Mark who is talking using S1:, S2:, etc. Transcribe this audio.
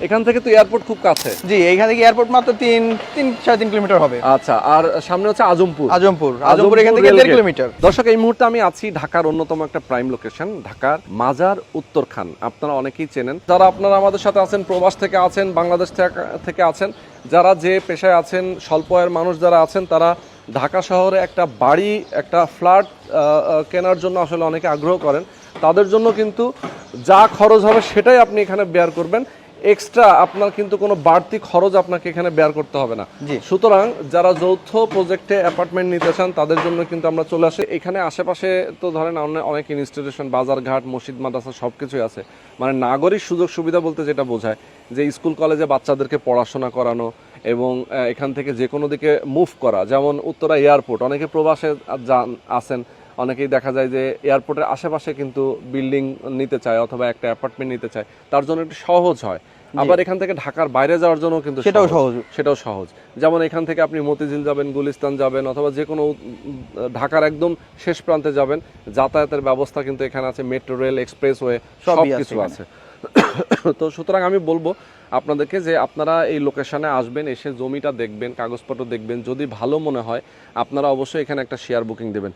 S1: এখান থেকে তো এয়ারপোর্ট খুব কাছে।
S2: জি এইখান থেকে এয়ারপোর্ট মাত্র তিন তিন সাড়ে তিন কিলোমিটার হবে।
S1: আচ্ছা আর সামনে হচ্ছে আজমপুর।
S2: আজমপুর আজমপুর এখান থেকে দেড় কিলোমিটার।
S1: দর্শক এই মুহূর্তে আমি আছি ঢাকার অন্যতম একটা প্রাইম লোকেশন ঢাকার মাজার উত্তরখান। আপনারা অনেকেই চেনেন। যারা আপনারা আমাদের সাথে আছেন প্রবাস থেকে আছেন বাংলাদেশ থেকে- থেকে আছেন যারা যে পেশায় আছেন স্বল্প আয়ের মানুষ যারা আছেন তারা ঢাকা শহরে একটা বাড়ি একটা ফ্ল্যাট কেনার জন্য আসলে অনেকে আগ্রহ করেন। তাদের জন্য কিন্তু যা খরচ হবে সেটাই আপনি এখানে বেয়ার করবেন। এক্সট্রা আপনার কিন্তু কোনো বাড়তি খরচ আপনাকে এখানে বেয়ার করতে হবে না। সুতরাং যারা যৌথ প্রজেক্টে অ্যাপার্টমেন্ট নিতে চান তাদের জন্য কিন্তু আমরা চলে আসি। এখানে আশেপাশে তো ধরেন অনে- অনেক ইনস্টিটিউশন বাজারঘাট মসজিদ মাদ্রাসা সব কিছুই আছে। মানে নাগরিক সুযোগ সুবিধা বলতে যেটা বোঝায় যে স্কুল কলেজে বাচ্চাদেরকে পড়াশোনা করানো এবং এখান থেকে যে কোনো দিকে মুভ করা। যেমন উত্তরা এয়ারপোর্ট অনেকে প্রবাসে যান আসেন। অনেকেই দেখা যায় যে এয়ারপোর্টের আশেপাশে কিন্তু বিল্ডিং নিতে চায় অথবা একটা অ্যাপার্টমেন্ট নিতে চায়। তার জন্য একটু সহজ হয়। আবার এখান থেকে ঢাকার বাইরে যাওয়ার জন্য কিন্তু
S2: সেটাও সহজ।
S1: সেটাও সহজ। যেমন এখান থেকে আপনি মতিঝিল যাবেন গুলিস্তান যাবেন অথবা যে কোনো ঢাকার একদম শেষ প্রান্তে যাবেন। যাতায়াতের ব্যবস্থা কিন্তু এখানে আছে মেট্রো রেল এক্সপ্রেসওয়ে সব কিছু আছে। তো সুতরাং আমি বলব আপনাদেরকে যে আপনারা এই লোকেশনে আসবেন এসে জমিটা দেখবেন কাগজপত্র দেখবেন। যদি ভালো মনে হয় আপনারা অবশ্যই এখানে একটা শেয়ার বুকিং দেবেন।